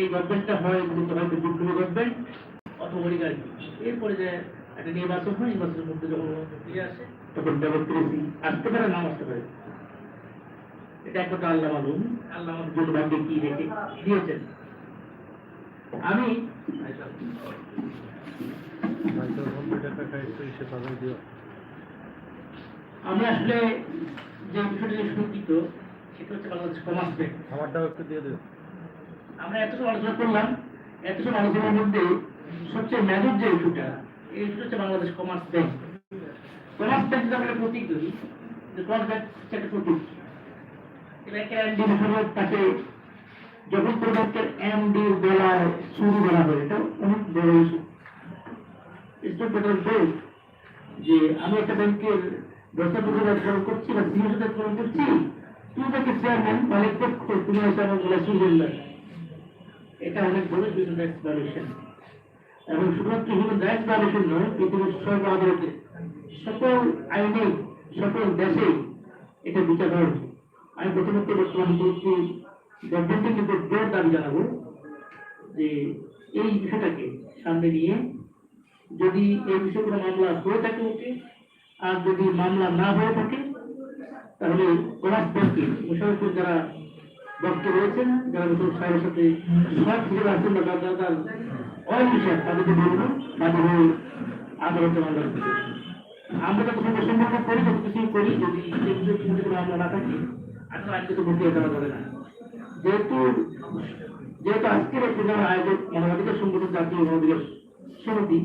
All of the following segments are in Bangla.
এই গভর্নমেন্টটা হয় কিন্তু হয়তো বিপ্লবী গভর্নমেন্ট অথবা এরপরে যে একটা নির্বাচন হয়, নির্বাচনের মধ্যে যখন আসে, তখন ডেমোক্রেসি আসতে পারে না আসতে পারে। এটা একটা আল্লাহ মালুম। আল্লাহ আমাদের ভাগ্যে কি রেখে দিয়েছেন। আমি কম্পিউটারটা খাইছে সে তাদের দিও আমি আসলে যে বিষয়টা শঙ্কিত সেটা হচ্ছে বাংলাদেশ কমার্স ব্যাংক। আমারটাও একটু দিয়ে দিও। আমরা এতটুকু আলোচনা করলাম এতটুকু আলোচনার মধ্যে সবচেয়ে মেজর যে ইস্যুটা এই ইস্যুটা হচ্ছে Bangladesh commerce bank commerce bank যদি আমরা প্রতীক ধরি শুরু অনেক বড় ইস্যু যে আমি একটা ব্যাংকের ব্যবস্থাপকের দায়িত্ব করছি বা সিনিয়র দায়িত্ব করছি, তুমি তাকে চেয়ারম্যান মালিক পক্ষ তুমি হচ্ছে আমার বলে সুন্দর এটা অনেক বড় হিউম্যান রাইটস ভায়োলেশন এবং শুধুমাত্র হিউম্যান রাইটস ভায়োলেশন নয় পৃথিবীর সর্ব আদালতে সকল আইনে, সকল দেশে এটা বিচার উচিত। আমি প্রথমত বর্তমান পরিস্থিতি গভর্নমেন্টের কিন্তু জোর দাবি জানাব যে এই বিষয়টাকে সামনে নিয়ে যদি এই বিষয়গুলো মামলা হয়ে থাকে ওকে, আর যদি মামলা না হয়ে থাকে, তাহলে ব্যাংকে মুশারফুর যারা বক্তব্য রয়েছেন, যারা নতুন সাহেবের সাথে সব হিসেবে আছেন বা যারা তার অনেক বিষয় তাদেরকে বলব বাদী হয়ে আদালতে আমরা যত সম্ভব সম্পর্ক করি যত কিছুই করি, যদি মামলা না থাকে আসলে আজকে তো ভর্তি দেওয়া যাবে না। যেহেতু যেহেতু আজকের এই প্রোগ্রামের আয়োজক মানবাধিকার সংগঠন জাতীয় মানবাধিকার সমিতি,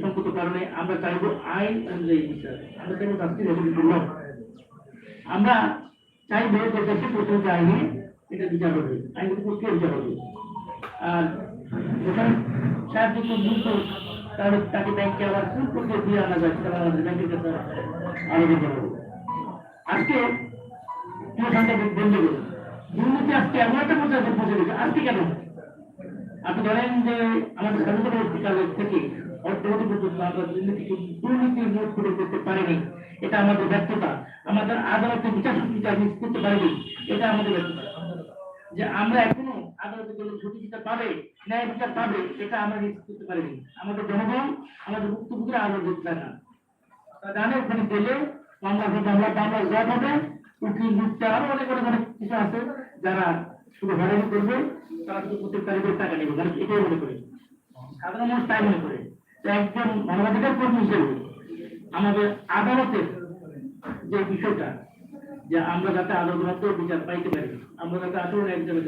সংগত কারণে আমরা চাইব আইন অনুযায়ী বিচার। আমরা চাইব রেগুলি আমরা চাইব যে দেশে প্রচলিত আইনে এটা বিচার হবে আইনগত প্রক্রিয়া বিচার হবে আর যেখানে সাহেব যদি মূল তাহলে তাকে ব্যাংকে আবার কোন প্রক্রিয়া দিয়ে আনা যায় সেটা আমাদের ব্যাংকের কাছে আলোচনা করব আজকে প্রিয় সাংবাদিক বন্ধুগণ দুর্নীতি আজকে এমন একটা পর্যায়ে পৌঁছে গেছে আজকে কেন? আপনি জানেন যে আমাদের স্বাধীনতা কালের থেকে দুর্নীতির মোট করে করতে পারিনি, এটা আমাদের ব্যর্থতা। আমাদের আদালতে বিচার মিস করতে পারিনি, এটা আমাদের ব্যর্থতা। যে আমরা এখনও আদালতে গেলে ছুটি বিচার পাবে, ন্যায় বিচার পাবে এটা আমরা নিশ্চিত করতে পারিনি। আমাদের জনগণ, আমাদের ভুক্তভোগীরা আদালত দিতে চায় না জানে ওখানে গেলে মামলা হবে মামলা জব হবে, উকিল, মুক্তি, আরও অনেক অনেক অনেক কিছু আছে যারা শুধু হয়রানি করবে, তারা শুধু প্রত্যেক তারিখের টাকা নেবে মানে এটাই মনে করে? সাধারণ মানুষ তাই মনে করে একজন মানবাধিকার কর্মী হিসেবে আমাদের আদালতের যে বিষয়টা যে আমরা যাতে আদালত বিচার পাইতে পারি আমরা যাতে আসলে এক জায়গায়